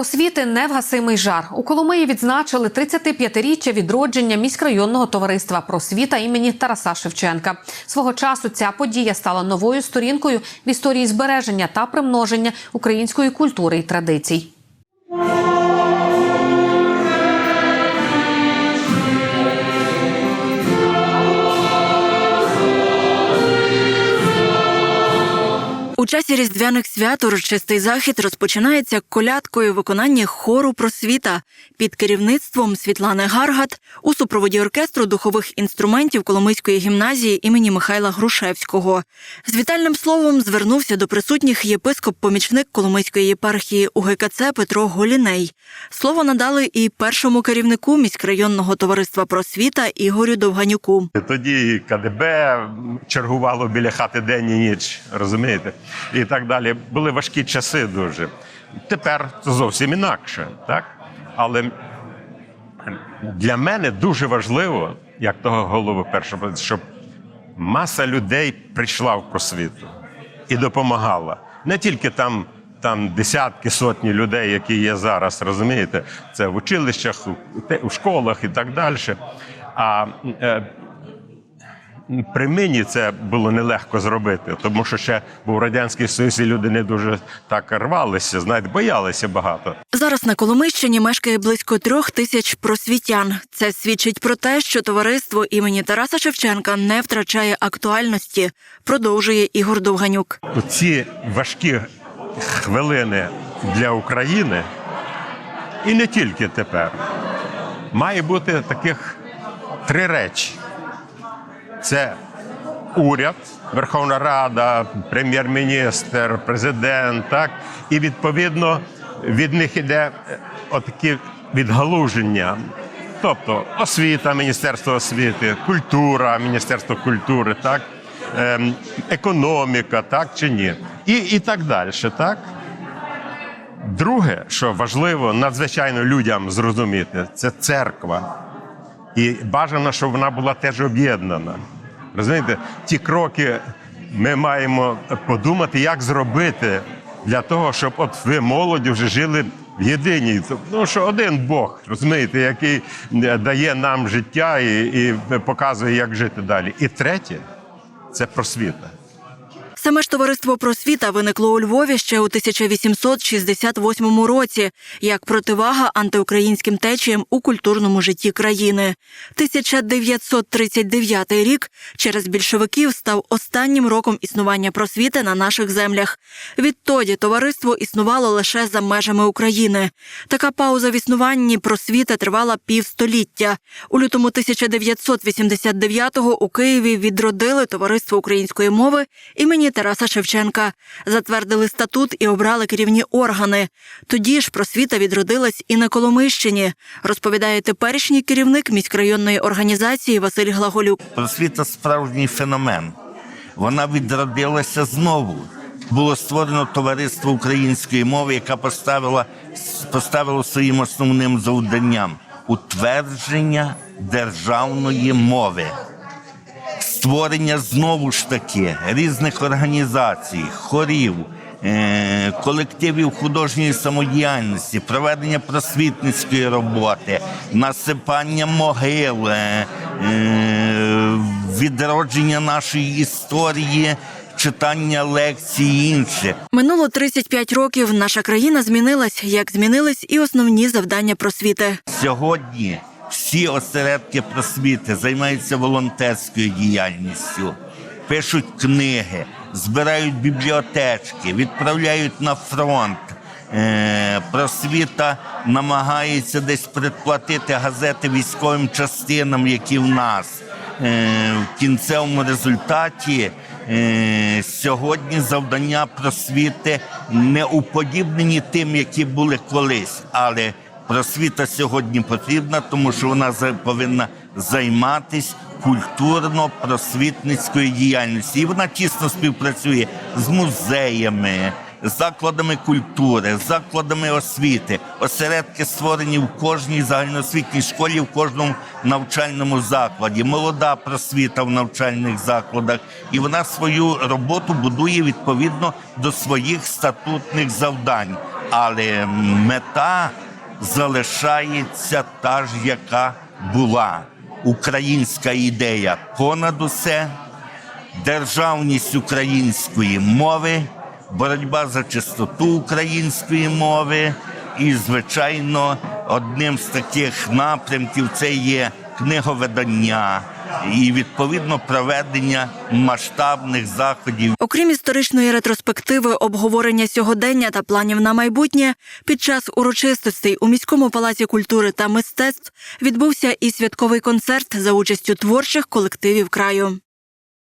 Просвіти невгасимий жар. У Коломиї відзначили 35-річчя відродження міськрайонного товариства просвіта імені Тараса Шевченка. Свого часу ця подія стала новою сторінкою в історії збереження та примноження української культури і традицій. Часі різдвяних свят урочистий захід розпочинається колядкою виконання хору просвіта під керівництвом Світлани Гаргат у супроводі оркестру духових інструментів Коломийської гімназії імені Михайла Грушевського. З вітальним словом звернувся до присутніх єпископ-помічник Коломийської єпархії УГКЦ Петро Голіней. Слово надали і першому керівнику міськрайонного товариства просвіта Ігорю Довганюку. Тоді КДБ чергувало біля хати день і ніч, розумієте? І так далі. Були важкі часи дуже. Тепер це зовсім інакше, так? Але для мене дуже важливо, як того голови першого, щоб маса людей прийшла в просвіту і допомагала. Не тільки там, там десятки, сотні людей, які є зараз, розумієте, це в училищах, у, школах і так далі. А е, при мені це було нелегко зробити, тому що ще був радянський союз, і люди не дуже так рвалися, знаєте, боялися багато. Зараз на Коломийщині мешкає близько трьох тисяч просвітян. Це свідчить про те, що товариство імені Тараса Шевченка не втрачає актуальності, продовжує Ігор Довганюк. У ці важкі хвилини для України, і не тільки тепер, має бути таких три речі: це уряд, Верховна Рада, прем'єр-міністр, президент, так, і відповідно від них іде е, отакі відгалуження. Тобто освіта, Міністерство освіти, культура, Міністерство культури, так, ем, економіка, так чи ні, і, і так далі. Так? Друге, що важливо надзвичайно людям зрозуміти, це церква. І бажано, щоб вона була теж об'єднана. Розумієте, ті кроки ми маємо подумати, як зробити для того, щоб от ви молоді вже жили в єдиній. Ну що один Бог, розумієте, який е, дає нам життя і, і показує, як жити далі. І третє це просвіта. Саме ж товариство просвіта виникло у Львові ще у 1868 році як противага антиукраїнським течіям у культурному житті країни. 1939 рік через більшовиків став останнім роком існування просвіти на наших землях. Відтоді товариство існувало лише за межами України. Така пауза в існуванні просвіти тривала півстоліття. У лютому 1989-го у Києві відродили товариство української мови імені Тараса Шевченка, затвердили статут і обрали керівні органи. Тоді ж просвіта відродилась і на Коломийщині, розповідає теперішній керівник міськрайонної організації Василь Глаголюк. Просвіта справжній феномен. Вона відродилася знову. Було створено товариство української мови, яке поставило, поставило своїм основним завданням утвердження державної мови. Створення знову ж таки різних організацій, хорів, е, колективів художньої самодіяльності, проведення просвітницької роботи, насипання могил, е, е, відродження нашої історії, читання лекцій і інше. Минуло 35 років. Наша країна змінилась, як змінились і основні завдання просвіти. Сьогодні всі осередки просвіти займаються волонтерською діяльністю, пишуть книги, збирають бібліотечки, відправляють на фронт. Е, Просвіта намагається десь предплатити газети військовим частинам, які в нас. Е, В кінцевому результаті е, сьогодні завдання просвіти не уподібнені тим, які були колись, але Просвіта сьогодні потрібна, тому що вона повинна займатися культурно-просвітницькою діяльністю. І вона тісно співпрацює з музеями, закладами культури, закладами освіти. Осередки створені в кожній загальноосвітній школі, в кожному навчальному закладі. Молода просвіта в навчальних закладах. І вона свою роботу будує відповідно до своїх статутних завдань. але мета залишається та ж, яка була. Українська ідея понад усе, державність української мови, боротьба за чистоту української мови. І, звичайно, одним з таких напрямків це є книговидання і відповідно проведення масштабних заходів Окрім історичної ретроспективи, обговорення сьогодення та планів на майбутнє, під час урочистостей у міському палаці культури та мистецтв відбувся і святковий концерт за участю творчих колективів краю.